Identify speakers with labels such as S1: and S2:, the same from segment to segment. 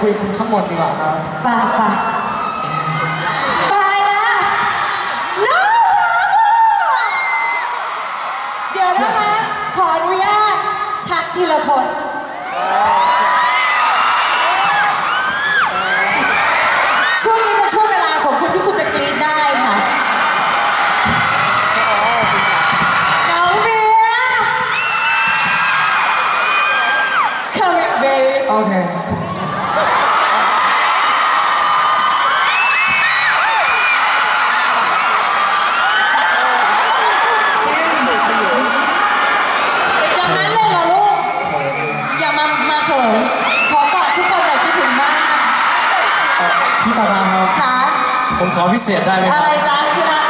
S1: คุยกันข้างบนดีกว่าครับ
S2: ป่าป่าตายละน่ารักอะเดี๋ยวนะคะ ขออนุญาตทักทีละคน
S1: พี่ตาตาครับ
S2: ค่ะ
S1: ผมขอพิเศษได้ไหมค
S2: อะ
S1: รับ
S2: ไรจ๊ะที่รัก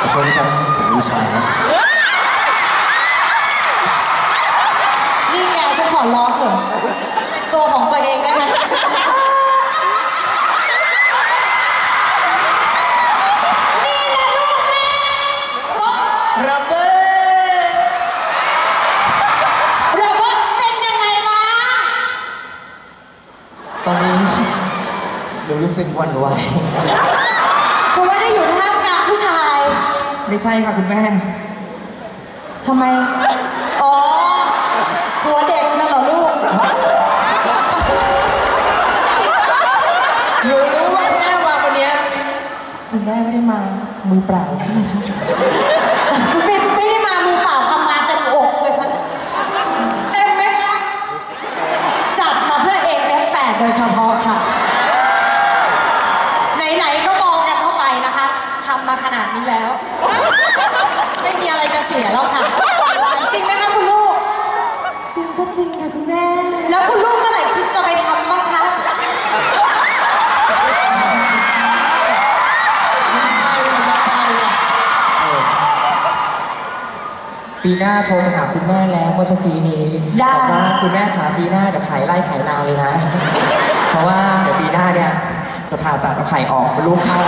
S2: ขอ
S1: โทษนะครับผมผู้ชายนะ
S2: นี่แกฉันขอร้องเถอะเป็นตัวของตัวเองได้ไหมนี่แหละลูกแม่โต๊ะ
S1: รับเบ้
S2: เราว่าเป็นยังไงบ้าง
S3: ตอนนี้หนูรู้สึกหวั่นไหว
S2: เพราะว่าได้อยู่ท่ามกลางผู้ชาย
S3: ไม่ใช่ค่ะคุณแม่
S2: ทำไม อ๋อ หัวเด็กนั่นเหรอลูก
S3: หนูรู้ว่าคุณแม่มาวันเนี้ยคุณแม่ไม่ได้มา มือเปล่าใช่ไหมคะ
S2: ริงก็
S3: จริงค่ะคุณแม่
S2: แล้วคุณลูกเมื่อไหร่คิดจะไปทำบ้างคะ
S1: ไปเลยนะไปอะ
S3: ปีหน้าโทรไปหาคุณแม่แล้วเมื่อสักปีนี้
S2: ได้
S3: บอกว่าคุณแม่ขาปีหน้าเดี๋ยวขายไร่ขายนาเลยนะ เพราะว่าเดี๋ยวปีหน้าเนี่ยจะผ่าตัดเอาไข่ออกเป็นลูกเข้า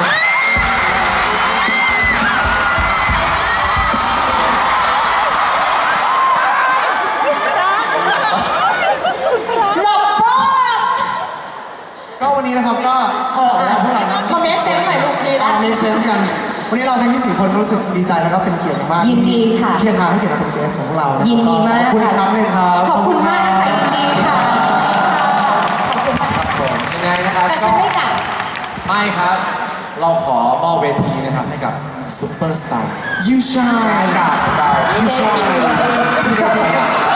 S1: นนี้นะครับก็ขอเวลาเท่าไหร่นะ
S2: มาเมคเซนส์หน่อยลูกดีแล้ว
S1: เมคเซนส์กัน วันนี้เราทั้งที่สี่คนรู้สึกดีใจแล้วก็เป็นเกียรติมากๆ
S2: ยินดีค่ะ
S1: ที่เทียนทางให้เกียรติมาเป็นเกสของพวกเรานะ
S2: ยินดีมาก
S1: ขอบคุณอีกครั้งหนึ่งครับ
S2: ขอบคุณมากค่ะยินดีค่ะ
S4: ผมยังไงนะครับ
S2: แต่ฉันไม่กัด
S4: ไม่ครับ เราขอมอบเวทีนะครับให้กับซุปเปอร์สตาร์
S1: ยูชาย
S4: ให้กับเรา
S1: ยูชาย
S4: ที่ได้พยายาม